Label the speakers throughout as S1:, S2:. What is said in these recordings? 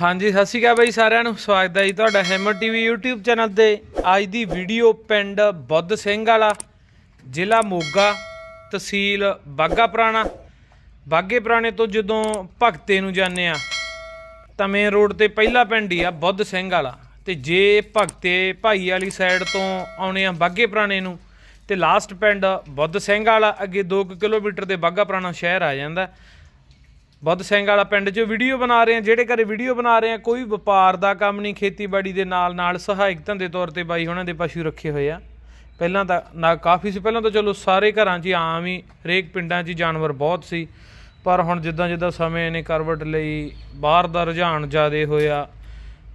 S1: ਹਾਂਜੀ, ਸਤਿ ਸ਼੍ਰੀ ਅਕਾਲ ਬਾਈ ਸਾਰਿਆਂ ਨੂੰ। ਸਵਾਗਤ ਹੈ ਜੀ ਤੁਹਾਡਾ ਹੈਮਰ ਟੀਵੀ YouTube ਚੈਨਲ ਤੇ। ਅੱਜ ਦੀ ਵੀਡੀਓ ਪਿੰਡ ਬੁੱਧ ਸਿੰਘ ਵਾਲਾ, ਜ਼ਿਲ੍ਹਾ ਮੋਗਾ, ਤਹਿਸੀਲ ਬਾਗਾ ਪੁਰਾਣਾ। ਬਾਗੇ ਪੁਰਾਣੇ ਤੋਂ ਜਦੋਂ ਭਗਤੇ ਨੂੰ ਜਾਂਦੇ ਆ ਤਾਂ ਮੇਨ ਰੋਡ ਤੇ ਪਹਿਲਾ ਪਿੰਡ ਹੀ ਆ ਬੁੱਧ ਸਿੰਘ ਵਾਲਾ। ਤੇ ਜੇ ਭਗਤੇ ਭਾਈ ਵਾਲੀ ਸਾਈਡ ਤੋਂ ਆਉਣੇ ਆ ਬਾਗੇ ਪੁਰਾਣੇ ਨੂੰ, ਤੇ ਲਾਸਟ ਪਿੰਡ ਬੁੱਧ ਸਿੰਘ ਵਾਲਾ, ਅੱਗੇ 2 ਕਿਲੋਮੀਟਰ ਦੇ ਬਾਗਾ ਪੁਰਾਣਾ ਸ਼ਹਿਰ ਆ ਜਾਂਦਾ। ਬੁੱਧ ਸਿੰਘ ਵਾਲਾ ਪਿੰਡ 'ਚ ਵੀਡੀਓ ਬਣਾ ਰਹੇ ਆ ਜਿਹੜੇ ਘਰੇ ਵੀਡੀਓ ਬਣਾ ਰਹੇ ਆ ਕੋਈ ਵਪਾਰ ਦਾ ਕੰਮ ਨਹੀਂ, ਖੇਤੀਬਾੜੀ ਦੇ ਨਾਲ ਨਾਲ ਸਹਾਇਕ ਧੰਦੇ ਤੌਰ ਤੇ ਬਾਈ ਉਹਨਾਂ ਦੇ ਪਸ਼ੂ ਰੱਖੇ ਹੋਏ ਆ। ਪਹਿਲਾਂ ਤਾਂ ਨਾ ਕਾਫੀ ਸੀ, ਪਹਿਲਾਂ ਤਾਂ ਚਲੋ ਸਾਰੇ ਘਰਾਂ 'ਚ ਹੀ ਆਮ ਹੀ, ਹਰੇਕ ਪਿੰਡਾਂ 'ਚ ਹੀ ਜਾਨਵਰ ਬਹੁਤ ਸੀ। ਪਰ ਹੁਣ ਜਿੱਦਾਂ ਜਿੱਦਾਂ ਸਮੇਂ ਨੇ ਕਰਵਟ ਲਈ ਬਾਹਰ ਦਾ ਰੁਝਾਨ ਜ਼ਿਆਦਾ ਹੋਇਆ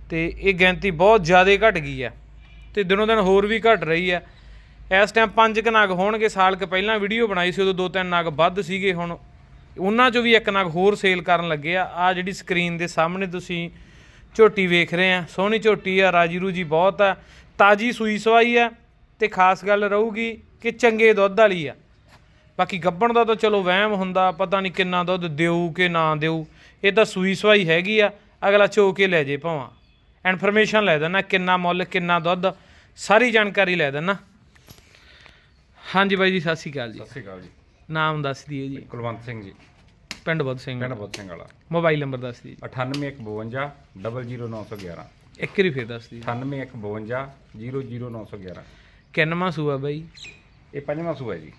S1: ਤੇ ਇਹ ਗਿਣਤੀ ਬਹੁਤ ਜ਼ਿਆਦਾ ਘਟ ਗਈ ਆ ਤੇ ਦਿਨੋਂ ਦਿਨ ਹੋਰ ਵੀ ਘਟ ਰਹੀ ਆ ਇਸ ਟਾਈਮ ਪੰਜ ਕੁ ਨਗ ਹੋਣਗੇ, ਸਾਲ ਕੁ ਪਹਿਲਾਂ ਵੀਡੀਓ ਬਣਾਈ ਸੀ, ਉਦੋਂ ਦੋ ਤਿੰਨ ਨਾਗ ਵੱਧ ਸੀਗੇ, ਹੁਣ ਉਹਨਾਂ ਚੋਂ ਵੀ ਇੱਕ ਨਗ ਹੋਰ ਸੇਲ ਕਰਨ ਲੱਗੇ ਆ। ਆ ਜਿਹੜੀ ਸਕਰੀਨ ਦੇ ਸਾਹਮਣੇ ਤੁਸੀਂ ਝੋਟੀ ਵੇਖ ਰਹੇ ਆ। ਸੋਹਣੀ ਝੋਟੀ ਆ, ਰਾਜੀ ਰੂਜੀ ਬਹੁਤ ਆ, ਤਾਜੀ ਸੂਈ ਸਵਾਈ ਆ ਤੇ ਖਾਸ ਗੱਲ ਰਹੂਗੀ ਕਿ ਚੰਗੇ ਦੁੱਧ ਵਾਲੀ ਆ। ਬਾਕੀ ਗੱਬਣ ਦਾ ਤਾਂ ਚਲੋ ਵਹਿਮ ਹੁੰਦਾ, ਪਤਾ ਨਹੀਂ ਕਿੰਨਾ ਦੁੱਧ ਦਿਊ ਕਿ ਨਾ ਦਿਊ। ਇਹ ਤਾਂ ਸੂਈ ਸਵਾਈ ਹੈਗੀ ਆ, ਅਗਲਾ ਚੋ ਕੇ ਲੈ ਜੇ ਭਾਵਾਂ। ਇਨਫੋਰਮੇਸ਼ਨ ਲੈ ਦੇਣਾ ਕਿੰਨਾ ਮੁੱਲ, ਕਿੰਨਾ ਦੁੱਧ, ਸਾਰੀ ਜਾਣਕਾਰੀ ਲੈ ਦੇਣਾ ਹਾਂਜੀ ਬਾਈ ਜੀ, ਸਤਿ ਸ਼੍ਰੀ ਅਕਾਲ ਜੀ।
S2: ਸਤਿ ਸ਼੍ਰੀ ਅਕਾਲ ਜੀ।
S1: ਨਾਮ ਦੱਸ ਦਈਏ ਜੀ।
S2: ਕੁਲਵੰਤ ਸਿੰਘ ਜੀ।
S1: ਪਿੰਡ ਬੁੱਧ ਸਿੰਘ
S2: ਪਿੰਡ ਬੁੱਧ ਸਿੰਘ ਵਾਲਾ।
S1: ਮੋਬਾਈਲ ਨੰਬਰ ਦੱਸ ਦਈਏ
S2: 9852 00911
S1: ਇੱਕ ਵਾਰੀ ਫੇਰ ਦੱਸ ਦਈਏ
S2: 9852 00911
S1: ਕਿੰਨਵਾਂ ਸੂਆ ਬਾਈ?
S2: ਇਹ ਪੰਜਵਾਂ ਸੂਆ ਜੀ।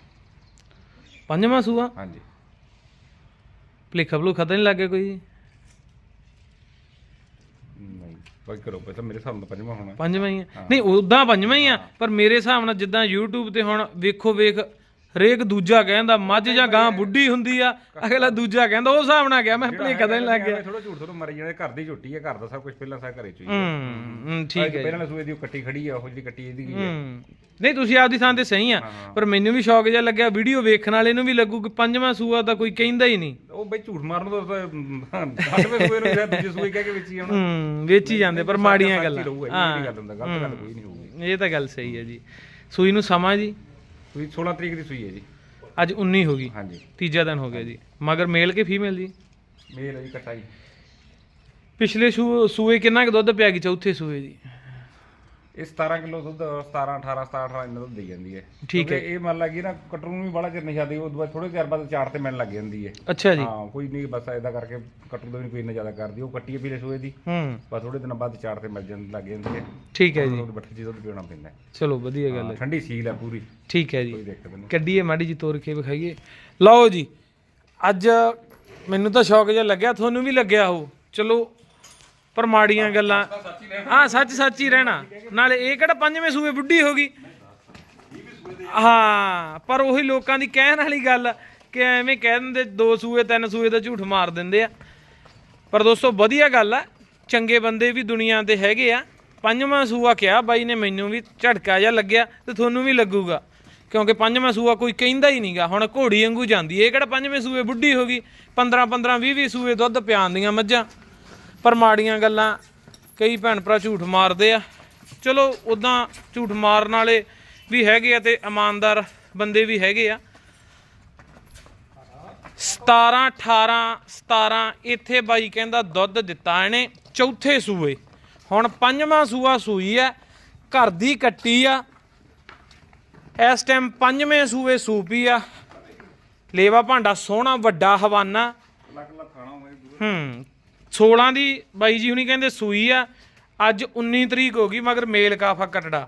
S1: ਪੰਜਵਾਂ ਸੂਆ?
S2: ਹਾਂਜੀ।
S1: ਭਲੇਖਾ ਭਲੂਖਾ ਤਾਂ ਨਹੀਂ ਲੱਗਿਆ ਕੋਈ? ਜੀ?
S2: ਬਾਕੀ ਕਰੋ ਪਹਿਲਾਂ ਮੇਰੇ ਹਿਸਾਬ ਨਾਲ ਪੰਜਵਾਂ ਹੋਣਾ।
S1: ਪੰਜਵਾਂ ਹੀ ਆ। ਨਹੀਂ ਉਦਾਂ ਪੰਜਵਾਂ ਹੀ ਆ ਪਰ ਮੇਰੇ ਹਿਸਾਬ ਨਾਲ ਜਿੱਦਾਂ YouTube ਤੇ ਹੁਣ ਵੇਖੋ ਵੇਖ ਹਰੇਕ ਦੂਜਾ ਕਹਿੰਦਾ ਮੱਝ ਜਾਂ ਗਾਂ ਬੁੱਢੀ ਹੁੰਦੀ ਆ ਅਗਲਾ ਦੂਜਾ ਕਹਿੰਦਾ ਉਹ ਹਿਸਾਬ ਨਾਲ ਗਿਆ ਮੈਂ ਭਲੇਖਾ ਤਾਂ ਨਹੀਂ ਲੱਗ ਗਿਆ।
S2: ਥੋੜਾ ਝੂਠ ਥੋੜਾ ਮਰੀ ਜਾਣੇ ਘਰ ਦੀ ਝੋਟੀ ਹੈ ਘਰ ਦਾ ਸਭ ਕੁਝ ਪਹਿਲਾਂ ਸਾ ਘਰੇ ਚ ਹੀ ਹੈ।
S1: ਹੂੰ ਹੂੰ, ਠੀਕ ਹੈ
S2: ਪਹਿਲਾਂ ਸੂਏ ਦੀ ਕੱਟੀ ਖੜੀ ਆ ਉਹ ਜਿਹੜੀ ਕੱਟੀ ਇਹਦੀ ਗਈ ਹੈ
S1: ਹੂੰ। ਨਹੀਂ ਤੁਸੀਂ ਆਪਦੀ ਥਾਂ ਤੇ ਸਹੀ ਆ ਪਰ ਮੈਨੂੰ ਵੀ ਸ਼ੌਕ ਜਿਹਾ ਲੱਗਿਆ ਵੀਡੀਓ ਵੇਖਣ ਵਾਲੇ ਨੂੰ ਵੀ ਲੱਗੂ ਕਿ ਪੰਜਵਾਂ ਸੂਆ ਤਾਂ ਕੋਈ ਕਹਿੰਦਾ ਹੀ ਨਹੀਂ।
S2: ਉਹ ਬਈ ਝੂਠ ਮਾਰਨ ਤੋਂ ਅੱਠਵੇਂ ਸੂਏ ਨੂੰ ਜਾਂ ਦੂਜੇ ਸੂਏ ਕਹਿ ਕੇ ਵਿੱਚ ਹੀ ਆਉਣਾ
S1: ਹੂੰ ਵੇਚੀ ਜਾਂਦੇ ਪਰ ਮਾੜੀਆਂ ਗੱਲਾਂ।
S2: ਰਹੂਗਾ ਇਹ ਨਹੀਂ ਗੱਲ ਹੁੰਦਾ ਗਲਤ ਗੱਲ ਕੋਈ ਨਹੀਂ ਹੋਊਗੀ।
S1: ਇਹ ਤਾਂ ਗੱਲ ਸਹੀ ਹੈ ਜੀ। ਸੂਈ ਨੂੰ ਸਮਾਂ ਜੀ।
S2: ਸੂਈ 16 ਤਰੀਕ ਦੀ ਸੂਈ ਹੈ ਜੀ।
S1: ਅੱਜ 19 ਹੋ ਗਈ।
S2: ਹਾਂਜੀ।
S1: ਤੀਜਾ ਦਿਨ ਹੋ ਗਿਆ ਜੀ। ਮਗਰ ਮੇਲ ਕੇ ਫੀਮੇਲ ਜੀ
S2: ਮੇਲ ਹੈ ਜੀ ਕਟਾਈ।
S1: ਪਿਛਲੇ ਸੂ- ਸੂਏ ਕਿੰਨਾ ਕੁ ਦੁੱਧ ਪਿਆ ਗਈ ਚੌਥੇ ਸੂਏ ਜੀ?
S2: ਇਹ 17 ਕਿਲੋ ਦੁੱਧ 17 18 17 18 ਇੰਨਾ ਦੁੱਧ ਦੇਈ ਜਾਂਦੀ ਹੈ।
S1: ਠੀਕ
S2: ਕਿਉਂਕਿ ਇਹ ਮੰਨ ਲੱਗੀ ਨਾ ਕਟਰੂ ਵੀ ਬੜਾ ਚਿਰ ਨਹੀਂ ਉਹ ਤੋਂ ਬਾਅਦ ਥੋੜੇ ਚਿਰ ਬਾਅਦ ਚਾਰ ਤੇ ਮਿਲਣ ਲੱਗ ਜਾਂਦੀ ਹੈ।
S1: ਅੱਛਾ ਜੀ।
S2: ਹਾਂ ਕੋਈ ਨਹੀਂ ਬਸ ਐਦਾਂ ਕਰਕੇ ਕਟਰੂ ਦਾ ਵੀ ਕੋਈ ਇੰਨਾ ਜ਼ਿਆਦਾ ਕਰਦੀ ਉਹ ਕੱਟੀ ਹੈ ਪੀਲੇ ਸੂਏ ਦੀ।
S1: ਹੂੰ।
S2: ਬਸ ਥੋੜੇ ਦਿਨਾਂ ਬਾਅਦ ਚਾਰ ਤੇ ਮਿਲ ਜਾਂਦੀ ਲੱਗ ਜਾਂਦੀ ਹੈ।
S1: ਠੀਕ ਹੈ ਜੀ।
S2: ਉਹਦੇ ਬੱਠੇ 'ਚ ਦੁੱਧ ਪੀਣਾ ਪੈਂਦਾ ਹੈ।
S1: ਚਲੋ ਵਧੀਆ ਗੱਲ
S2: ਹਾਂ,
S1: ਹੈ
S2: ਠੰਡੀ ਸੀਲ ਹੈ ਪੂਰੀ।
S1: ਠੀਕ ਹੈ ਜੀ। ਕੱਢੀਏ ਮਾੜੀ ਜੀ ਤੋਰ ਕੇ ਵਿਖਾਈਏ। ਲਓ ਜੀ ਅੱਜ ਮੈਨੂੰ ਤਾਂ ਸ਼ੌਕ ਜਿਹਾ ਲੱਗਿਆ ਤੁਹਾਨੂੰ ਵੀ ਲੱਗਿਆ ਹੋ ਚਲੋ ਪਰ ਮਾੜੀਆਂ ਗੱਲਾਂ। ਹਾਂ ਸੱਚ ਸੱਚ ਹੀ ਰਹਿਣਾ। ਨਾਲੇ ਇਹ ਕਿਹੜਾ ਪੰਜਵੇਂ ਸੂਏ ਬੁੱਢੀ ਹੋ ਗਈ? ਹਾਂ, ਪਰ ਉਹੀ ਲੋਕਾਂ ਦੀ ਕਹਿਣ ਵਾਲੀ ਗੱਲ ਕਿ ਐਵੇਂ ਕਹਿ ਦਿੰਦੇ, ਦੋ ਸੂਏ, ਤਿੰਨ ਸੂਏ ਦਾ ਝੂਠ ਮਾਰ ਦਿੰਦੇ ਆ। ਪਰ ਦੋਸਤੋ, ਵਧੀਆ ਗੱਲ ਆ। ਚੰਗੇ ਬੰਦੇ ਵੀ ਦੁਨੀਆ ਤੇ ਹੈਗੇ ਆ। ਪੰਜਵਾਂ ਸੂਆ ਕਿਹਾ ਬਾਈ ਨੇ, ਮੈਨੂੰ ਵੀ ਝਟਕਾ ਜਿਹਾ ਲੱਗਿਆ ਤੇ ਤੁਹਾਨੂੰ ਵੀ ਲੱਗੂਗਾ। ਕਿਉਂਕਿ ਪੰਜਵਾਂ ਸੂਆ ਕੋਈ ਕਹਿੰਦਾ ਹੀ ਨਹੀਂਗਾ। ਹੁਣ ਘੋੜੀ ਵਾਂਗੂ ਜਾਂਦੀ ਇਹ ਕਿਹੜਾ ਪੰਜਵੇਂ ਸੂਏ ਬੁੱਢੀ ਹੋ ਗਈ? 15 15 20 20 ਸੂਏ ਦੁੱਧ ਪਿਆਉਂਦੀਆਂ ਮੱਝਾਂ। ਪਰ ਮਾੜੀਆਂ ਗੱਲਾਂ ਕਈ ਭੈਣ ਭਰਾ ਝੂਠ ਮਾਰਦੇ ਆ। ਚਲੋ ਉਦਾਂ ਝੂਠ ਮਾਰਨ ਵਾਲੇ ਵੀ ਹੈਗੇ ਆ ਤੇ ਇਮਾਨਦਾਰ ਬੰਦੇ ਵੀ ਹੈਗੇ ਆ। 17 18 17 ਇੱਥੇ ਬਾਈ ਕਹਿੰਦਾ ਦੁੱਧ ਦਿੱਤਾ ਇਹਨੇ ਚੌਥੇ ਸੂਏ। ਹੁਣ ਪੰਜਵਾਂ ਸੂਆ ਸੂਈ ਆ ਘਰ ਦੀ ਕੱਟੀ ਆ। ਇਸ ਟਾਈਮ ਪੰਜਵੇਂ ਸੂਏ ਸੂਪੀ ਆ। ਲੇਵਾ ਭਾਂਡਾ ਸੋਹਣਾ ਵੱਡਾ ਹਵਾਨਾ। ਹੂੰ 16 ਦੀ ਬਾਈ ਜੀ ਹੁਣੀ ਕਹਿੰਦੇ ਸੂਈ ਆ। ਅੱਜ 19 ਤਰੀਕ ਹੋ ਗਈ ਮਗਰ ਮੇਲ ਕਾਫਾ ਕਟੜਾ।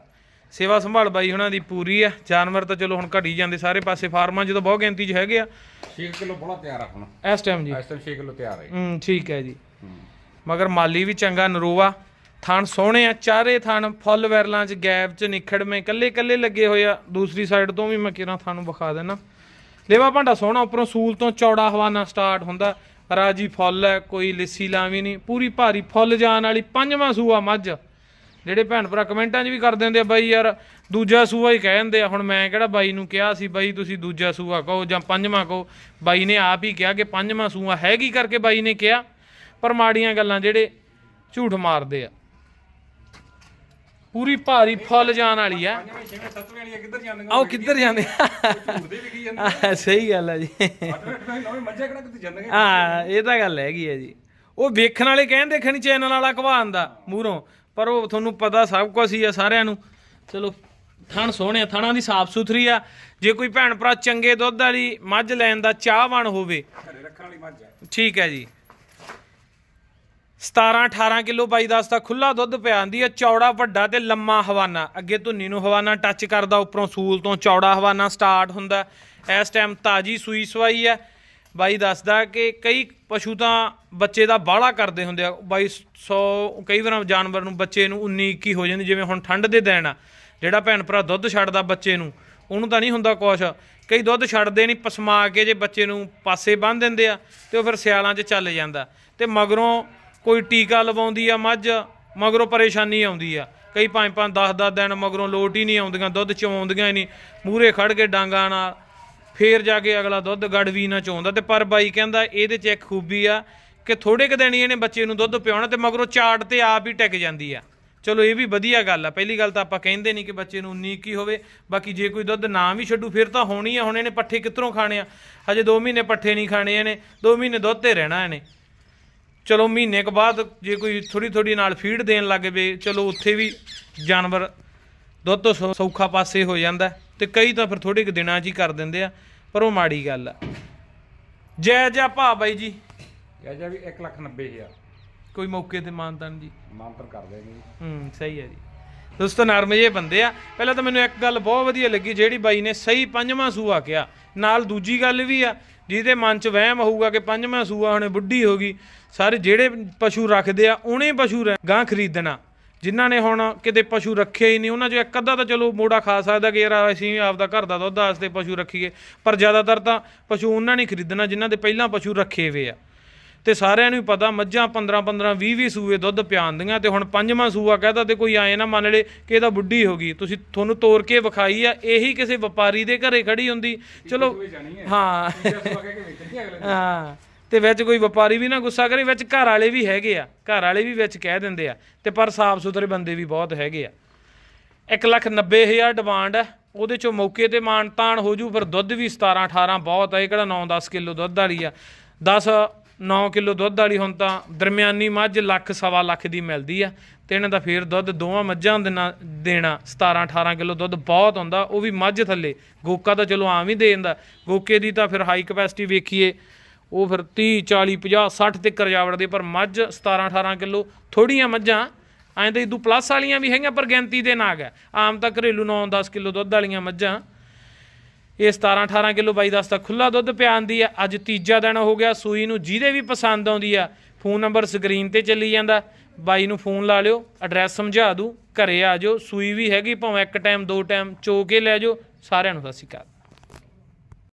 S1: ਸੇਵਾ ਸੰਭਾਲ ਬਾਈ ਹੁਣਾਂ ਦੀ ਪੂਰੀ ਆ। ਜਾਨਵਰ ਤਾਂ ਚਲੋ ਹੁਣ ਘਟੀ ਜਾਂਦੇ ਸਾਰੇ ਪਾਸੇ ਫਾਰਮਾਂ ਤਾਂ ਬਹੁਤ ਗਿਣਤੀ 'ਚ ਹੈਗੇ ਆ।
S2: 6 ਕਿਲੋ ਬੜਾ ਤਿਆਰ ਆ ਹੁਣ।
S1: ਇਸ ਟਾਈਮ ਜੀ।
S2: ਇਸ ਟਾਈਮ 6 ਕਿਲੋ ਤਿਆਰ ਹੈ
S1: ਹੂੰ ਠੀਕ ਹੈ ਜੀ। ਮਗਰ ਮਾਲੀ ਵੀ ਚੰਗਾ ਨਰੋਆ। ਥਣ ਸੋਹਣੇ ਆ ਚਾਰੇ ਥਣ ਫੁੱਲ ਵੈਰਲਾਂ 'ਚ ਗੈਪ 'ਚ ਨਿਖੜਵੇਂ ਕੱਲੇ ਕੱਲੇ ਲੱਗੇ ਹੋਏ ਆ। ਦੂਸਰੀ ਸਾਈਡ ਤੋਂ ਵੀ ਮੈਂ ਕਿਰਾਂ ਤੁਹਾਨੂੰ ਵਿਖਾ ਦੇਣਾ ਲੇਵਾ ਭਾਂਡਾ ਸੋਹਣਾ ਉੱਪਰੋਂ ਸੂਲ ਤੋਂ ਚੌੜਾ ਹਵਾਨਾ ਸਟਾਰਟ ਹੁੰਦਾ। ਰਾਜੀ ਫੁੱਲ ਹੈ, ਕੋਈ ਲਿੱਸੀ ਲਾਵੀ ਨਹੀਂ। ਪੂਰੀ ਭਾਰੀ ਫੁੱਲ ਜਾਣ ਵਾਲੀ ਪੰਜਵਾਂ ਸੂਆ ਮੱਝ। ਜਿਹੜੇ ਭੈਣ ਭਰਾ ਕਮੈਂਟਾਂ 'ਚ ਵੀ ਕਰ ਦਿੰਦੇ ਆ, ਬਾਈ ਯਾਰ, ਦੂਜਾ ਸੂਆ ਹੀ ਕਹਿ ਦਿੰਦੇ ਆ। ਹੁਣ ਮੈਂ ਕਿਹੜਾ ਬਾਈ ਨੂੰ ਕਿਹਾ ਸੀ, ਬਾਈ ਤੁਸੀਂ ਦੂਜਾ ਸੂਆ ਕਹੋ ਜਾਂ ਪੰਜਵਾਂ ਕਹੋ। ਬਾਈ ਨੇ ਆਪ ਹੀ ਕਿਹਾ ਕਿ ਪੰਜਵਾਂ ਸੂਆ ਹੈਗੀ ਕਰਕੇ ਬਾਈ ਨੇ ਕਿਹਾ? ਪਰ ਮਾੜੀਆਂ ਗੱਲਾਂ ਜਿਹੜੇ ਝੂਠ ਮਾਰਦੇ ਆ। ਪੂਰੀ ਭਾਰੀ ਫੁੱਲ ਜਾਣ ਵਾਲੀ ਆ।
S2: ਸੱਤਵੇਂ ਵਾਲੀਆਂ ਕਿੱਧਰ ਜਾਂਦੀਆਂ
S1: ਆਓ ਕਿੱਧਰ ਜਾਂਦੇ ਆ? ਸਹੀ ਗੱਲ ਹੈ ਜੀ।
S2: ਅੱਠਵੇਂ ਅੱਠਵੇਂ ਨਵੇਂ ਮੱਝਾਂ ਕਿਹੜਾ ਕਿੱਥੇ ਜਾਂਦੀਆਂ
S1: ਹਾਂ ਇਹ ਤਾਂ ਗੱਲ ਹੈਗੀ ਹੈ ਜੀ। ਉਹ ਵੇਖਣ ਵਾਲੇ ਕਹਿੰਦੇ ਦੇਖਣੀ ਚੈਨਲ ਵਾਲਾ ਘਵਾਨ ਦਾ ਮੂਹਰੋਂ ਪਰ ਉਹ ਤੁਹਾਨੂੰ ਪਤਾ ਸਭ ਕੁਝ ਹੀ ਆ ਸਾਰਿਆਂ ਨੂੰ। ਚਲੋ ਥਣ ਸੋਹਣੇ ਆ ਥਣਾਂ ਦੀ ਸਾਫ਼ ਸੁਥਰੀ ਆ। ਜੇ ਕੋਈ ਭੈਣ ਭਰਾ ਚੰਗੇ ਦੁੱਧ ਵਾਲੀ ਮੱਝ ਲੈਣ ਦਾ ਚਾਹਵਾਨ ਹੋਵੇ
S2: ਘਰੇ ਰੱਖਣ ਵਾਲੀ ਮੱਝ ਹੈ
S1: ਠੀਕ ਹੈ ਜੀ। 17 18 ਕਿਲੋ ਬਾਈ ਦੱਸ ਦਾ ਖੁੱਲਾ ਦੁੱਧ ਪਿਆਂਦੀ ਹੈ ਚੌੜਾ, ਵੱਡਾ ਤੇ ਲੰਮਾ ਹਵਾਨਾ। ਅੱਗੇ ਧੁੰਨੀ ਨੂੰ ਹਵਾਨਾ ਟੱਚ ਕਰਦਾ, ਉੱਪਰੋਂ ਸੂਲ ਤੋਂ ਚੌੜਾ ਹਵਾਨਾ ਸਟਾਰਟ ਹੁੰਦਾ। ਇਸ ਟਾਈਮ ਤਾਜੀ ਸੂਈ ਸਵਾਈ ਹੈ ਬਾਈ ਦੱਸਦਾ ਕਿ ਕਈ ਪਸ਼ੂ ਤਾਂ ਬੱਚੇ ਦਾ ਬਾਹਲਾ ਕਰਦੇ ਹੁੰਦੇ ਆ। ਬਾਈ 100 ਕਈ ਵਾਰ ਜਾਨਵਰ ਨੂੰ ਬੱਚੇ ਨੂੰ 19 21 ਹੋ ਜਾਂਦੀ, ਜਿਵੇਂ ਹੁਣ ਠੰਡ ਦੇ ਦਿਨ ਆ। ਜਿਹੜਾ ਭੈਣ ਭਰਾ ਦੁੱਧ ਛੱਡਦਾ ਬੱਚੇ ਨੂੰ, ਉਹਨੂੰ ਤਾਂ ਨਹੀਂ ਹੁੰਦਾ ਕੁਛ। ਕਈ ਦੁੱਧ ਛੱਡਦੇ ਨਹੀਂ, ਪਸਮਾ ਕੇ ਜੇ ਬੱਚੇ ਨੂੰ ਪਾਸੇ ਬੰਨ ਦਿੰਦੇ ਆ ਤੇ ਉਹ ਫਿਰ ਸਿਆਲਾਂ 'ਚ ਚੱਲ ਜਾਂਦਾ। ਤੇ ਮਗਰੋਂ ਕੋਈ ਟੀਕਾ ਲਵਾਉਂਦੀ ਆ ਮੱਝ, ਮਗਰੋਂ ਪਰੇਸ਼ਾਨੀ ਆਉਂਦੀ ਆ। ਕਈ ਪੰਜ ਪੰਜ 10 10 ਦਿਨ ਮਗਰੋਂ ਲੋਟ ਹੀ ਨਹੀਂ ਆਉਂਦੀਆਂ, ਦੁੱਧ ਚਵਾਉਂਦੀਆਂ ਹੀ ਨਹੀਂ। ਮੂਰੇ ਖੜ ਕੇ ਡਾਂਗਾਂ ਨਾਲ ਫੇਰ ਜਾ ਕੇ ਅਗਲਾ ਦੁੱਧ ਗੜਵੀ ਨਾ ਚੋਂਦਾ। ਤੇ ਪਰ ਬਾਈ ਕਹਿੰਦਾ, ਇਹਦੇ 'ਚ ਇੱਕ ਖੂਬੀ ਆ ਕਿ ਥੋੜੇ ਕੁ ਦਿਨ ਹੀ ਇਹਨੇ ਬੱਚੇ ਨੂੰ ਦੁੱਧ ਪਿਆਉਣਾ ਤੇ ਮਗਰੋਂ ਚਾਟ ਤੇ ਆਪ ਹੀ ਟਿਕ ਜਾਂਦੀ ਆ। ਚਲੋ ਇਹ ਵੀ ਵਧੀਆ ਗੱਲ ਆ। ਪਹਿਲੀ ਗੱਲ ਤਾਂ ਆਪਾਂ ਕਹਿੰਦੇ ਨਹੀਂ ਕਿ ਬੱਚੇ ਨੂੰ 19 ਕੀ ਹੋਵੇ। ਬਾਕੀ ਜੇ ਕੋਈ ਦੁੱਧ ਨਾ ਵੀ ਛੱਡੂ, ਫਿਰ ਤਾਂ ਹੋਣੀ ਆ। ਹੁਣ ਇਹਨੇ ਪੱਠੇ ਕਿੱਧਰੋਂ ਖਾਣੇ ਆ? ਹਜੇ 2 ਮਹੀਨੇ ਪੱਠੇ ਨਹੀਂ ਖਾਣੇ ਇਹਨੇ। 2 ਮਹੀਨੇ ਦੁੱਧ ਤੇ ਰਹਿਣਾ ਇਹਨੇ। ਚਲੋ ਮਹੀਨੇ ਕੁ ਬਾਅਦ ਜੇ ਕੋਈ ਥੋੜੀ ਥੋੜੀ ਨਾਲ ਫੀਡ ਦੇਣ ਲੱਗ ਪਏ ਚਲੋ ਉੱਥੇ ਵੀ ਜਾਨਵਰ ਦੁੱਧ ਤੋਂ ਸੌਖਾ ਪਾਸੇ ਹੋ ਜਾਂਦਾ ਤੇ ਕਈ ਤਾਂ ਫਿਰ ਥੋੜੇ ਕੁ ਦਿਨਾਂ 'ਚ ਹੀ ਕਰ ਦਿੰਦੇ ਆ ਪਰ ਉਹ ਮਾੜੀ ਗੱਲ ਆ। ਜੈ ਜੈ ਭਾ ਬਾਈ ਜੀ।
S2: ਇਹ ਜਾ ਵੀ 1 ਲੱਖ 90 ਹਜ਼ਾਰ।
S1: ਕੋਈ ਮੌਕੇ ਤੇ ਮਾਨਤਨ ਜੀ।
S2: ਮਾਨਤਰ ਕਰ ਦੇਗੇ ਜੀ।
S1: ਹੂੰ ਸਹੀ ਹੈ ਜੀ। ਦੋਸਤੋ, ਨਰਮ ਜਿਹੇ ਬੰਦੇ ਆ। ਪਹਿਲਾਂ ਤਾਂ ਮੈਨੂੰ ਇੱਕ ਗੱਲ ਬਹੁਤ ਵਧੀਆ ਲੱਗੀ, ਜਿਹੜੀ ਬਾਈ ਨੇ ਸਹੀ ਪੰਜਵਾਂ ਸੂਆ ਕਿਹਾ। ਨਾਲ ਦੂਜੀ ਗੱਲ ਵੀ ਆ, ਜਿਹਦੇ ਮਨ 'ਚ ਵਹਿਮ ਹੋਊਗਾ ਕਿ ਪੰਜਵਾਂ ਸੂਆ ਹੁਣੇ ਬੁੱਢੀ ਹੋ ਗਈ। ਸਾਰੇ ਜਿਹੜੇ ਪਸ਼ੂ ਰੱਖਦੇ ਆ, ਉਹਨੇ ਪਸ਼ੂ ਰ- ਗਾਂ ਖਰੀਦਣਾ। ਜਿਨ੍ਹਾਂ ਨੇ ਹੁਣ ਕਿਤੇ ਪਸ਼ੂ ਰੱਖੇ ਹੀ ਨਹੀਂ, ਉਹਨਾਂ 'ਚੋਂ ਇੱਕ ਅੱਧਾ ਤਾਂ ਚਲੋ ਮੋੜਾ ਖਾ ਸਕਦਾ ਕਿ ਯਾਰ ਅਸੀਂ ਆਪਦਾ ਘਰ ਦਾ ਦੁੱਧ ਵਾਸਤੇ ਪਸ਼ੂ ਰੱਖੀਏ। ਪਰ ਜ਼ਿਆਦਾਤਰ ਤਾਂ ਪਸ਼ੂ ਉਹਨਾਂ ਨੇ ਖਰੀਦਣਾ, ਜਿਨ੍ਹਾਂ ਦੇ ਪਹਿਲਾਂ ਪਸ਼ੂ ਰੱਖੇ ਹੋਏ ਆ। ਤੇ ਸਾਰਿਆਂ ਨੂੰ ਪਤਾ ਮੱਝਾਂ 15 15 20 20 ਸੂਏ ਦੁੱਧ ਪਿਆਉਂਦੀਆਂ ਤੇ ਹੁਣ ਪੰਜਵਾਂ ਸੂਆ ਕਹਦਾ ਤੇ ਕੋਈ ਆਏ ਨਾ ਮੰਨ ਲੇ ਕਿ ਇਹਦਾ ਬੁੱਢੀ ਹੋ ਗਈ। ਤੁਸੀਂ ਤੁਹਾਨੂੰ ਤੋੜ ਕੇ ਵਿਖਾਈ ਆ ਇਹੀ ਕਿਸੇ ਵਪਾਰੀ ਦੇ ਘਰੇ ਖੜੀ ਹੁੰਦੀ। ਚਲੋ
S2: ਹੈ।
S1: ਹਾਂ। ਤੇ ਵਿੱਚ ਕੋਈ ਵਪਾਰੀ ਵੀ ਨਾ ਗੁੱਸਾ ਕਰੇ ਵਿੱਚ ਘਰ ਵਾਲੇ ਵੀ ਹੈਗੇ ਆ। ਘਰ ਵਾਲੇ ਵੀ ਵਿੱਚ ਕਹਿ ਦਿੰਦੇ ਆ। ਤੇ ਪਰ ਸਾਫ਼ ਸੁਥਰੇ ਬੰਦੇ ਵੀ ਬਹੁਤ ਹੈਗੇ ਆ। 1 ਲੱਖ 90 ਹਜ਼ਾਰ ਡਿਮਾਂਡ ਹੈ ਉਹਦੇ ਚੋਂ ਮੌਕੇ ਤੇ ਮਾਨ ਤਾਨ ਹੋ ਜੂ ਫਿਰ ਦੁੱਧ ਵੀ 17 18 ਬਹੁਤ ਹੈ ਇਹ ਕਿਹੜਾ 9 10 ਕਿਲੋ ਦੁੱਧ ਵਾਲੀ ਆ। 10 9 ਕਿਲੋ ਦੁੱਧ ਵਾਲੀ ਹੁਣ ਤਾਂ ਦਰਮਿਆਨੀ ਮੱਝ ਲੱਖ ਸਵਾ ਲੱਖ ਦੀ ਮਿਲਦੀ ਆ। ਤੇ ਇਹਨਾਂ ਦਾ ਫੇਰ ਦੁੱਧ ਦੋਵਾਂ ਮੱਝਾਂ ਦੇ ਨਾਲ ਦੇਣਾ 17 18 ਕਿਲੋ ਦੁੱਧ ਬਹੁਤ ਹੁੰਦਾ, ਉਹ ਵੀ ਮੱਝ ਥੱਲੇ। ਗੋਕਾ ਤਾਂ ਚਲੋ ਆਮ ਹੀ ਦੇ ਦਿੰਦਾ। ਗੋਕੇ ਦੀ ਤਾਂ ਫਿਰ ਹਾਈ ਕਪੈਸਿਟੀ ਵੇਖੀਏ, ਉਹ ਫਿਰ 30 40 50 60 ਤੱਕ ਕਰਜਾਵੜ ਦੇ, ਪਰ ਮੱਝ 17 18 ਕਿਲੋ ਥੋੜੀਆਂ ਮੱਝਾਂ, ਐਂ ਤਾਂ ਇਦੂ ਪਲੱਸ ਵਾਲੀਆਂ ਵੀ ਹੈਗੀਆਂ, ਪਰ ਗਿਣਤੀ ਦੇ ਨਾਗ ਹੈ ਆਮ ਤਾਂ ਘਰੇਲੂ 9-10 ਕਿਲੋ ਦੁੱਧ ਵਾਲੀਆਂ ਮੱਝਾਂ ਇਹ 17-18 ਕਿਲੋ ਬਾਈ ਦੱਸ ਤਾਂ ਖੁੱਲਾ ਦੁੱਧ ਪਿਆਉਂਦੀ ਆ। ਅੱਜ ਤੀਜਾ ਦਿਨ ਹੋ ਗਿਆ, ਸੂਈ ਨੂੰ ਜਿਹਦੇ ਵੀ ਪਸੰਦ ਆਉਂਦੀ ਆ, ਫੋਨ ਨੰਬਰ ਸਕਰੀਨ ਤੇ ਚੱਲੀ ਜਾਂਦਾ। ਬਾਈ ਨੂੰ ਫੋਨ ਲਾ ਲਿਓ, ਐਡਰੈਸ ਸਮਝਾ ਦੂ, ਘਰੇ ਆ ਜਾਓ, ਸੂਈ ਵੀ ਹੈਗੀ, ਭਾਵੇਂ ਇੱਕ ਟਾਈਮ ਦੋ ਟਾਈਮ ਚੋ ਕੇ ਲੈ ਜਾਓ, ਸਾਰਿਆਂ ਨੂੰ ਸਤਿ ਸ਼੍ਰੀ ਅਕਾਲ।